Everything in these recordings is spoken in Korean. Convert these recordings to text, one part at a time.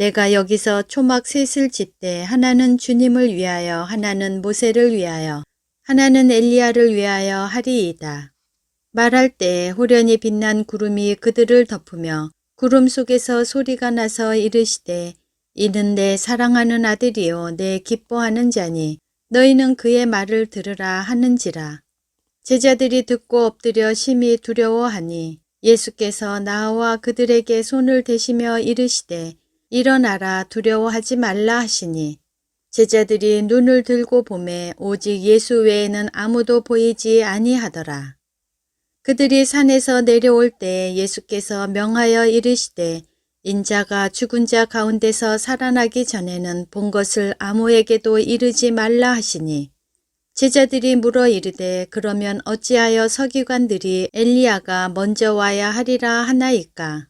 내가 여기서 초막 셋을 짓되 하나는 주님을 위하여 하나는 모세를 위하여 하나는 엘리야를 위하여 하리이다. 말할 때 호련히 빛난 구름이 그들을 덮으며 구름 속에서 소리가 나서 이르시되 이는 내 사랑하는 아들이요 내 기뻐하는 자니 너희는 그의 말을 들으라 하는지라. 제자들이 듣고 엎드려 심히 두려워하니 예수께서 나와 그들에게 손을 대시며 이르시되 일어나라 두려워하지 말라 하시니 제자들이 눈을 들고 보매 오직 예수 외에는 아무도 보이지 아니하더라. 그들이 산에서 내려올 때 예수께서 명하여 이르시되 인자가 죽은 자 가운데서 살아나기 전에는 본 것을 아무에게도 이르지 말라 하시니 제자들이 물어 이르되 그러면 어찌하여 서기관들이 엘리야가 먼저 와야 하리라 하나이까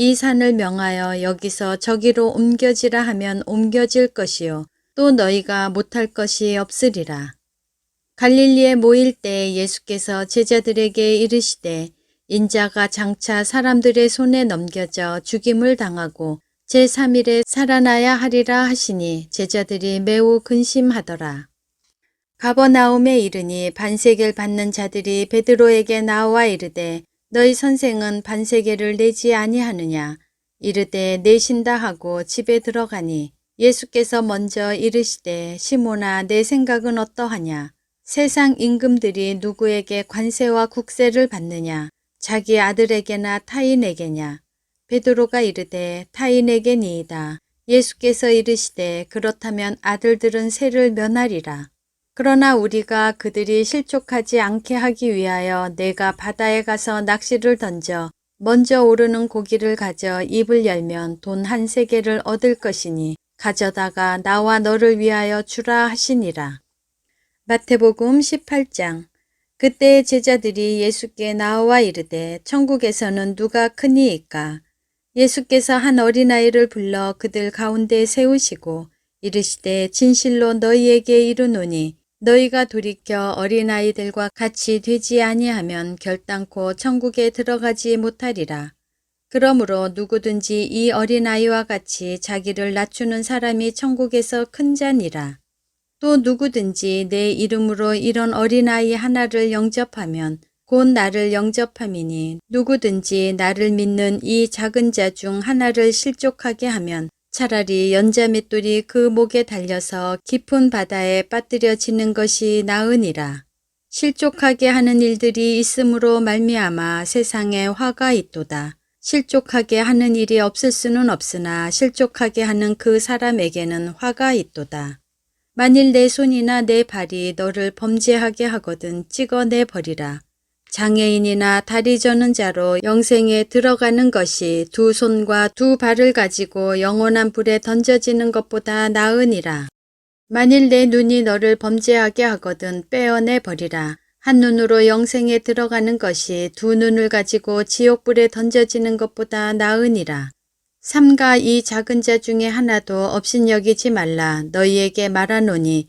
이 산을 명하여 여기서 저기로 옮겨지라 하면 옮겨질 것이요 또 너희가 못할 것이 없으리라. 갈릴리에 모일 때 예수께서 제자들에게 이르시되 인자가 장차 사람들의 손에 넘겨져 죽임을 당하고 제3일에 살아나야 하리라 하시니 제자들이 매우 근심하더라. 가버나움에 이르니 반세계를 받는 자들이 베드로에게 나와 이르되 너희 선생은 반세계를 내지 아니하느냐? 이르되 내신다 하고 집에 들어가니 예수께서 먼저 이르시되 시모나 내 생각은 어떠하냐? 세상 임금들이 누구에게 관세와 국세를 받느냐? 자기 아들에게나 타인에게냐? 베드로가 이르되 타인에게니이다. 예수께서 이르시되 그렇다면 아들들은 세를 면하리라 그러나 우리가 그들이 실족하지 않게 하기 위하여 내가 바다에 가서 낚시를 던져 먼저 오르는 고기를 가져 입을 열면 돈 한 세계를 얻을 것이니 가져다가 나와 너를 위하여 주라 하시니라. 마태복음 18장 그때 제자들이 예수께 나와 이르되 천국에서는 누가 크니이까 예수께서 한 어린아이를 불러 그들 가운데 세우시고 이르시되 진실로 너희에게 이르노니 너희가 돌이켜 어린아이들과 같이 되지 아니하면 결단코 천국에 들어가지 못하리라. 그러므로 누구든지 이 어린아이와 같이 자기를 낮추는 사람이 천국에서 큰 자니라. 또 누구든지 내 이름으로 이런 어린아이 하나를 영접하면 곧 나를 영접함이니 누구든지 나를 믿는 이 작은 자 중 하나를 실족하게 하면 차라리 연자 맷돌이 그 목에 달려서 깊은 바다에 빠뜨려지는 것이 나으니라. 실족하게 하는 일들이 있으므로 말미암아 세상에 화가 있도다. 실족하게 하는 일이 없을 수는 없으나 실족하게 하는 그 사람에게는 화가 있도다. 만일 내 손이나 내 발이 너를 범죄하게 하거든 찍어내 버리라. 장애인이나 다리 저는 자로 영생에 들어가는 것이 두 손과 두 발을 가지고 영원한 불에 던져지는 것보다 나으니라. 만일 내 눈이 너를 범죄하게 하거든 빼어내 버리라. 한 눈으로 영생에 들어가는 것이 두 눈을 가지고 지옥불에 던져지는 것보다 나으니라. 삼가 이 작은 자 중에 하나도 업신여기지 말라. 너희에게 말하노니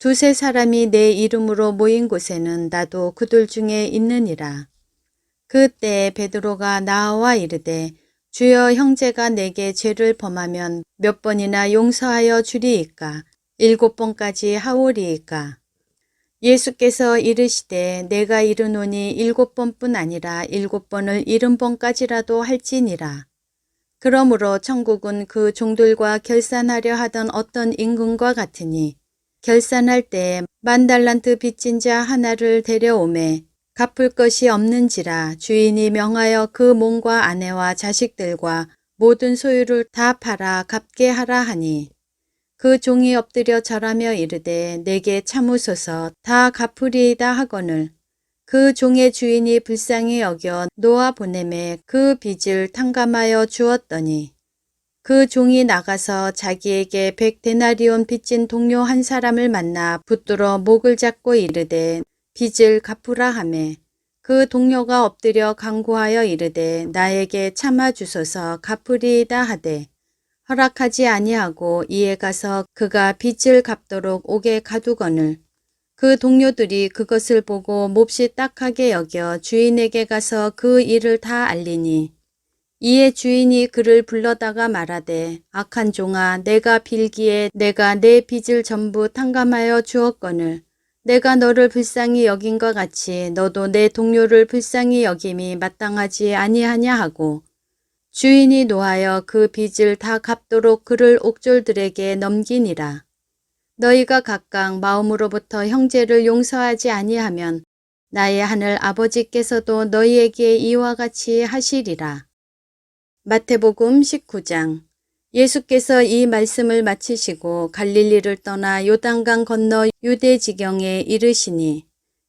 두세 사람이 내 이름으로 모인 곳에는 나도 그들 중에 있느니라. 그때 베드로가 나와 이르되 주여 형제가 내게 죄를 범하면 몇 번이나 용서하여 주리이까 일곱 번까지 하오리이까 예수께서 이르시되 내가 이르노니 일곱 번뿐 아니라 일곱 번을 일흔 번까지라도 할지니라. 그러므로 천국은 그 종들과 결산하려 하던 어떤 임금과 같으니 결산할 때 만달란트 빚진 자 하나를 데려오매 갚을 것이 없는지라 주인이 명하여 그 몸과 아내와 자식들과 모든 소유를 다 팔아 갚게 하라 하니 그 종이 엎드려 절하며 이르되 내게 참으소서 다 갚으리이다 하거늘 그 종의 주인이 불쌍히 여겨 놓아 보내매 그 빚을 탕감하여 주었더니 그 종이 나가서 자기에게 백 데나리온 빚진 동료 한 사람을 만나 붙들어 목을 잡고 이르되 빚을 갚으라 하매. 그 동료가 엎드려 강구하여 이르되 나에게 참아 주소서 갚으리이다 하되 허락하지 아니하고 이에 가서 그가 빚을 갚도록 옥에 가두거늘. 그 동료들이 그것을 보고 몹시 딱하게 여겨 주인에게 가서 그 일을 다 알리니 이에 주인이 그를 불러다가 말하되 악한 종아 내가 빌기에 내가 내 빚을 전부 탕감하여 주었거늘 내가 너를 불쌍히 여긴 것 같이 너도 내 동료를 불쌍히 여김이 마땅하지 아니하냐 하고 주인이 노하여 그 빚을 다 갚도록 그를 옥졸들에게 넘기니라. 너희가 각각 마음으로부터 형제를 용서하지 아니하면 나의 하늘 아버지께서도 너희에게 이와 같이 하시리라. 마태복음 19장 예수께서 이 말씀을 마치시고 갈릴리를 떠나 요단강 건너 유대 지경에 이르시니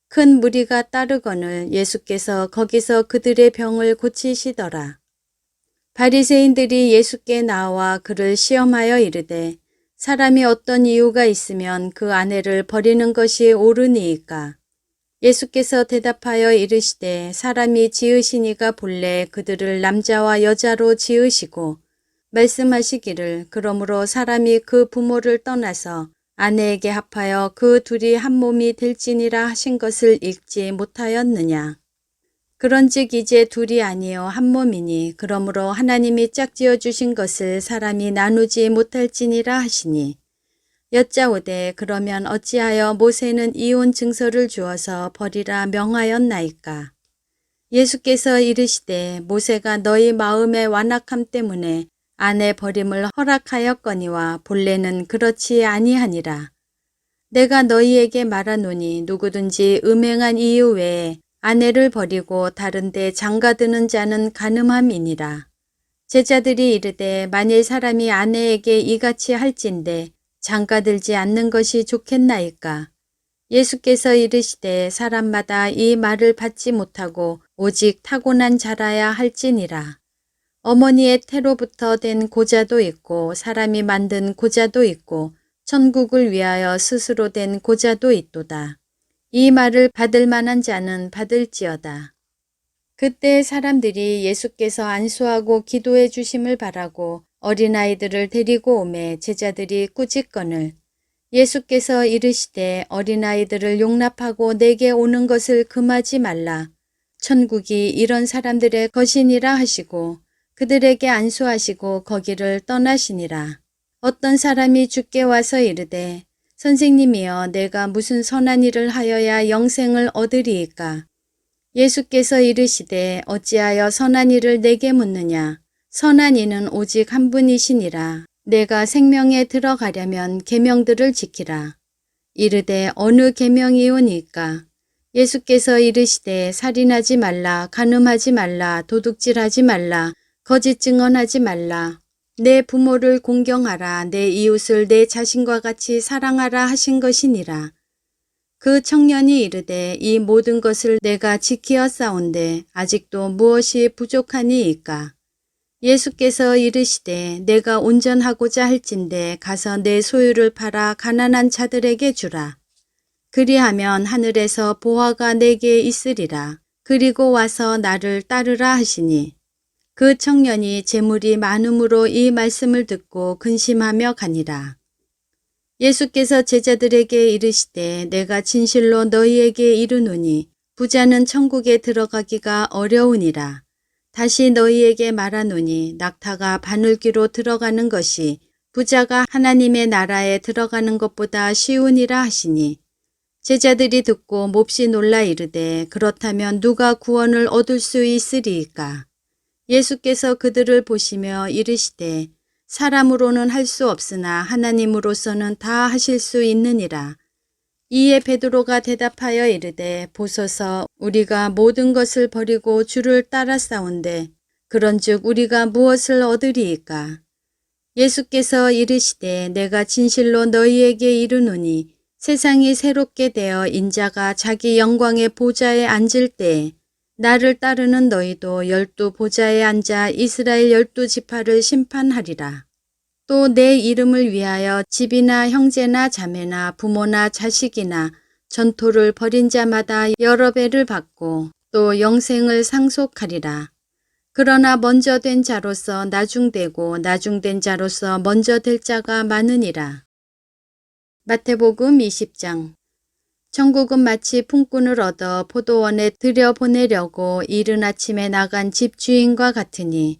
큰 무리가 따르거늘 예수께서 거기서 그들의 병을 고치시더라. 바리새인들이 예수께 나와 그를 시험하여 이르되 사람이 어떤 이유가 있으면 그 아내를 버리는 것이 옳으니이까 예수께서 대답하여 이르시되 사람이 지으시니가 본래 그들을 남자와 여자로 지으시고 말씀하시기를 그러므로 사람이 그 부모를 떠나서 아내에게 합하여 그 둘이 한 몸이 될지니라 하신 것을 읽지 못하였느냐. 그런즉 이제 둘이 아니요 한 몸이니 그러므로 하나님이 짝지어 주신 것을 사람이 나누지 못할지니라 하시니 여짜오되 그러면 어찌하여 모세는 이혼 증서를 주어서 버리라 명하였나이까 예수께서 이르시되 모세가 너희 마음의 완악함 때문에 아내 버림을 허락하였거니와 본래는 그렇지 아니하니라 내가 너희에게 말하노니 누구든지 음행한 이유 외에 아내를 버리고 다른 데 장가드는 자는 가늠함이니라. 제자들이 이르되 만일 사람이 아내에게 이같이 할진대 장가들지 않는 것이 좋겠나이까. 예수께서 이르시되 사람마다 이 말을 받지 못하고 오직 타고난 자라야 할지니라. 어머니의 태로부터 된 고자도 있고 사람이 만든 고자도 있고 천국을 위하여 스스로 된 고자도 있도다. 이 말을 받을 만한 자는 받을지어다. 그때 사람들이 예수께서 안수하고 기도해 주심을 바라고 어린아이들을 데리고 오매 제자들이 꾸짖건을 예수께서 이르시되 어린아이들을 용납하고 내게 오는 것을 금하지 말라. 천국이 이런 사람들의 것이니라 하시고 그들에게 안수하시고 거기를 떠나시니라. 어떤 사람이 주께 와서 이르되 선생님이여 내가 무슨 선한 일을 하여야 영생을 얻으리이까? 예수께서 이르시되 어찌하여 선한 일을 내게 묻느냐? 선한 이는 오직 한 분이시니라. 내가 생명에 들어가려면 계명들을 지키라. 이르되 어느 계명이오니까? 예수께서 이르시되 살인하지 말라, 간음하지 말라, 도둑질하지 말라, 거짓 증언하지 말라. 내 부모를 공경하라, 내 이웃을 내 자신과 같이 사랑하라 하신 것이니라. 그 청년이 이르되 이 모든 것을 내가 지키어 싸운데 아직도 무엇이 부족하니이까? 예수께서 이르시되 내가 온전하고자 할진대 가서 내 소유를 팔아 가난한 자들에게 주라. 그리하면 하늘에서 보화가 내게 있으리라. 그리고 와서 나를 따르라 하시니 그 청년이 재물이 많음으로 이 말씀을 듣고 근심하며 가니라. 예수께서 제자들에게 이르시되 내가 진실로 너희에게 이르노니 부자는 천국에 들어가기가 어려우니라. 다시 너희에게 말하노니 낙타가 바늘귀로 들어가는 것이 부자가 하나님의 나라에 들어가는 것보다 쉬우니라 하시니 제자들이 듣고 몹시 놀라 이르되 그렇다면 누가 구원을 얻을 수 있으리이까? 예수께서 그들을 보시며 이르시되 사람으로는 할 수 없으나 하나님으로서는 다 하실 수 있느니라. 이에 베드로가 대답하여 이르되 보소서 우리가 모든 것을 버리고 주를 따라 싸운데 그런즉 우리가 무엇을 얻으리이까? 예수께서 이르시되 내가 진실로 너희에게 이르노니 세상이 새롭게 되어 인자가 자기 영광의 보좌에 앉을 때 나를 따르는 너희도 열두 보좌에 앉아 이스라엘 열두 지파를 심판하리라. 또 내 이름을 위하여 집이나 형제나 자매나 부모나 자식이나 전토를 벌인 자마다 여러 배를 받고 또 영생을 상속하리라. 그러나 먼저 된 자로서 나중되고 나중된 자로서 먼저 될 자가 많으니라. 마태복음 20장 천국은 마치 품꾼을 얻어 포도원에 들여보내려고 이른 아침에 나간 집주인과 같으니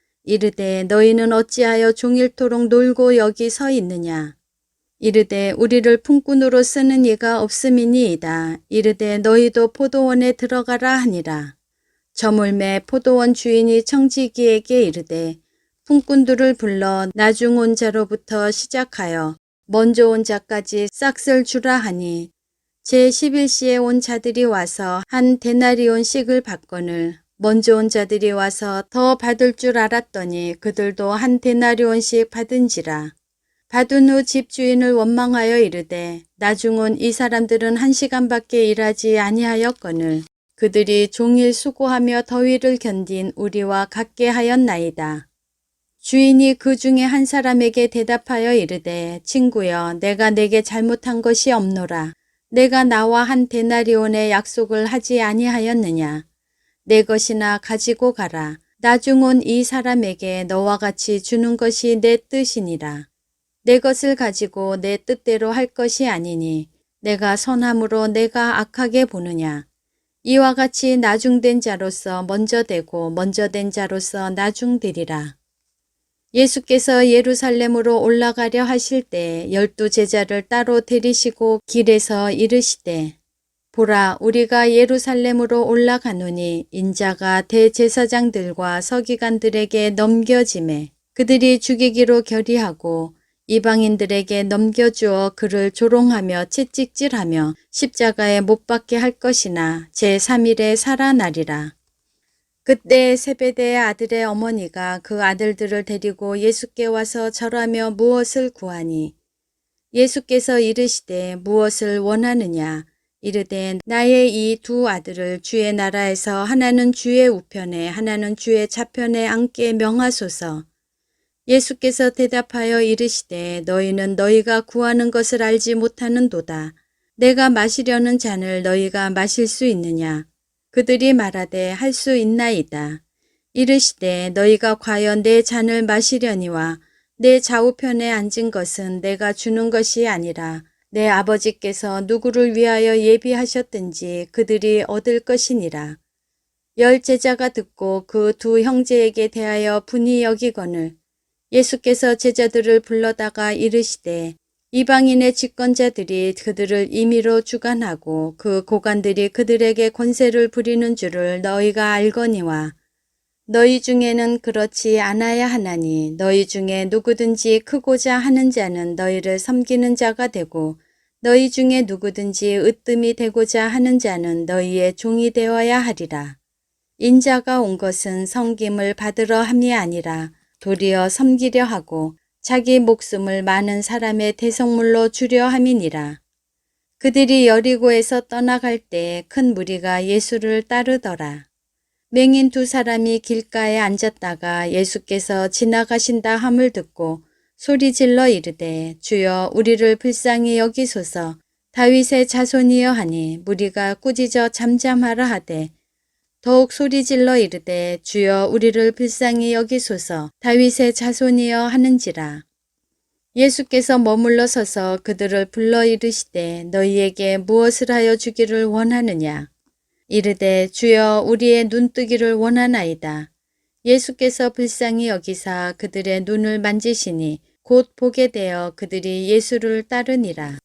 이르되 너희는 어찌하여 종일토록 놀고 여기 서 있느냐? 이르되 우리를 품꾼으로 쓰는 이가 없음이니이다. 이르되 너희도 포도원에 들어가라 하니라. 저물매 포도원 주인이 청지기에게 이르되 품꾼들을 불러 나중 온 자로부터 시작하여 먼저 온 자까지 싹쓸 주라 하니 제11시에 온 자들이 와서 한 데나리온씩을 받거늘 먼저 온 자들이 와서 더 받을 줄 알았더니 그들도 한 데나리온씩 받은지라. 받은 후 집주인을 원망하여 이르되 나중 온 이 사람들은 한 시간밖에 일하지 아니하였거늘 그들이 종일 수고하며 더위를 견딘 우리와 같게 하였나이다. 주인이 그 중에 한 사람에게 대답하여 이르되 친구여 내가 내게 잘못한 것이 없노라. 내가 나와 한 데나리온의 약속을 하지 아니하였느냐. 내 것이나 가지고 가라. 나중 온 이 사람에게 너와 같이 주는 것이 내 뜻이니라. 내 것을 가지고 내 뜻대로 할 것이 아니니 내가 선함으로 내가 악하게 보느냐. 이와 같이 나중된 자로서 먼저 되고 먼저 된 자로서 나중되리라. 예수께서 예루살렘으로 올라가려 하실 때 열두 제자를 따로 데리시고 길에서 이르시되 보라 우리가 예루살렘으로 올라가노니 인자가 대제사장들과 서기관들에게 넘겨짐에 그들이 죽이기로 결의하고 이방인들에게 넘겨주어 그를 조롱하며 채찍질하며 십자가에 못 박게 할 것이나 제3일에 살아나리라. 그때 세베대의 아들의 어머니가 그 아들들을 데리고 예수께 와서 절하며 무엇을 구하니 예수께서 이르시되 무엇을 원하느냐 이르되 나의 이 두 아들을 주의 나라에서 하나는 주의 우편에 하나는 주의 좌편에 앉게 명하소서. 예수께서 대답하여 이르시되 너희는 너희가 구하는 것을 알지 못하는도다. 내가 마시려는 잔을 너희가 마실 수 있느냐? 그들이 말하되 할 수 있나이다. 이르시되 너희가 과연 내 잔을 마시려니와 내 좌우편에 앉은 것은 내가 주는 것이 아니라 내 아버지께서 누구를 위하여 예비하셨든지 그들이 얻을 것이니라. 열 제자가 듣고 그 두 형제에게 대하여 분이 여기거늘 예수께서 제자들을 불러다가 이르시되 이방인의 집권자들이 그들을 임의로 주관하고 그 고관들이 그들에게 권세를 부리는 줄을 너희가 알거니와 너희 중에는 그렇지 않아야 하나니 너희 중에 누구든지 크고자 하는 자는 너희를 섬기는 자가 되고 너희 중에 누구든지 으뜸이 되고자 하는 자는 너희의 종이 되어야 하리라. 인자가 온 것은 섬김을 받으러 함이 아니라 도리어 섬기려 하고 자기 목숨을 많은 사람의 대성물로 주려 함이니라. 그들이 여리고에서 떠나갈 때 큰 무리가 예수를 따르더라. 맹인 두 사람이 길가에 앉았다가 예수께서 지나가신다 함을 듣고 소리질러 이르되 주여 우리를 불쌍히 여기소서 다윗의 자손이여 하니 무리가 꾸짖어 잠잠하라 하되 더욱 소리질러 이르되 주여 우리를 불쌍히 여기소서 다윗의 자손이여 하는지라. 예수께서 머물러 서서 그들을 불러 이르시되 너희에게 무엇을 하여 주기를 원하느냐. 이르되 주여 우리의 눈뜨기를 원하나이다. 예수께서 불쌍히 여기사 그들의 눈을 만지시니 곧 보게 되어 그들이 예수를 따르니라.